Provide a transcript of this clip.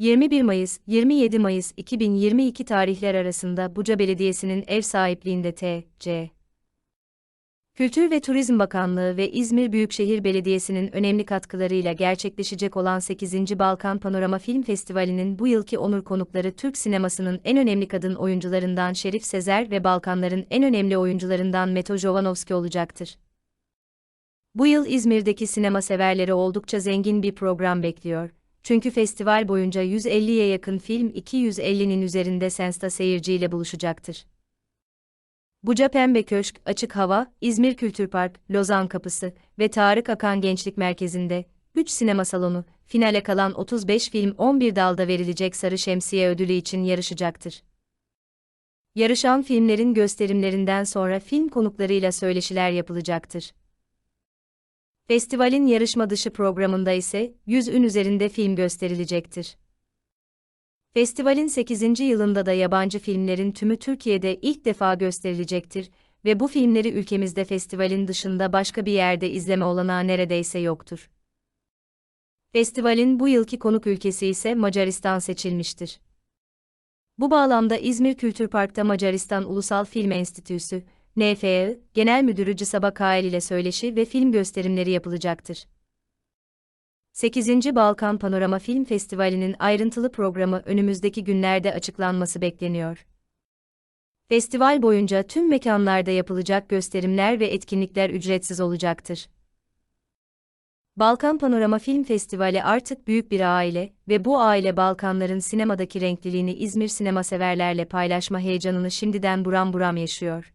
21 Mayıs, 27 Mayıs 2022 tarihler arasında Buca Belediyesi'nin ev sahipliğinde T.C. Kültür ve Turizm Bakanlığı ve İzmir Büyükşehir Belediyesi'nin önemli katkılarıyla gerçekleşecek olan 8. Balkan Panorama Film Festivali'nin bu yılki onur konukları Türk sinemasının en önemli kadın oyuncularından Şerif Sezer ve Balkanların en önemli oyuncularından Meto Jovanovski olacaktır. Bu yıl İzmir'deki sinema severleri oldukça zengin bir program bekliyor. Çünkü festival boyunca 150'ye yakın film 250'nin üzerinde sensta seyirciyle buluşacaktır. Buca Pembe Köşk, Açık Hava, İzmir Kültür Park, Lozan Kapısı ve Tarık Akan Gençlik Merkezi'nde 3 sinema salonu, finale kalan 35 film 11 dalda verilecek Sarı Şemsiye ödülü için yarışacaktır. Yarışan filmlerin gösterimlerinden sonra film konuklarıyla söyleşiler yapılacaktır. Festivalin yarışma dışı programında ise 100 ün üzerinde film gösterilecektir. Festivalin 8. yılında da yabancı filmlerin tümü Türkiye'de ilk defa gösterilecektir ve bu filmleri ülkemizde festivalin dışında başka bir yerde izleme olanağı neredeyse yoktur. Festivalin bu yılki konuk ülkesi ise Macaristan seçilmiştir. Bu bağlamda İzmir Kültür Park'ta Macaristan Ulusal Film Enstitüsü, NFE, Genel Müdürü Cisaba Kael ile söyleşi ve film gösterimleri yapılacaktır. 8. Balkan Panorama Film Festivali'nin ayrıntılı programı önümüzdeki günlerde açıklanması bekleniyor. Festival boyunca tüm mekanlarda yapılacak gösterimler ve etkinlikler ücretsiz olacaktır. Balkan Panorama Film Festivali artık büyük bir aile ve bu aile Balkanların sinemadaki renkliliğini İzmir sinema severlerle paylaşma heyecanını şimdiden buram buram yaşıyor.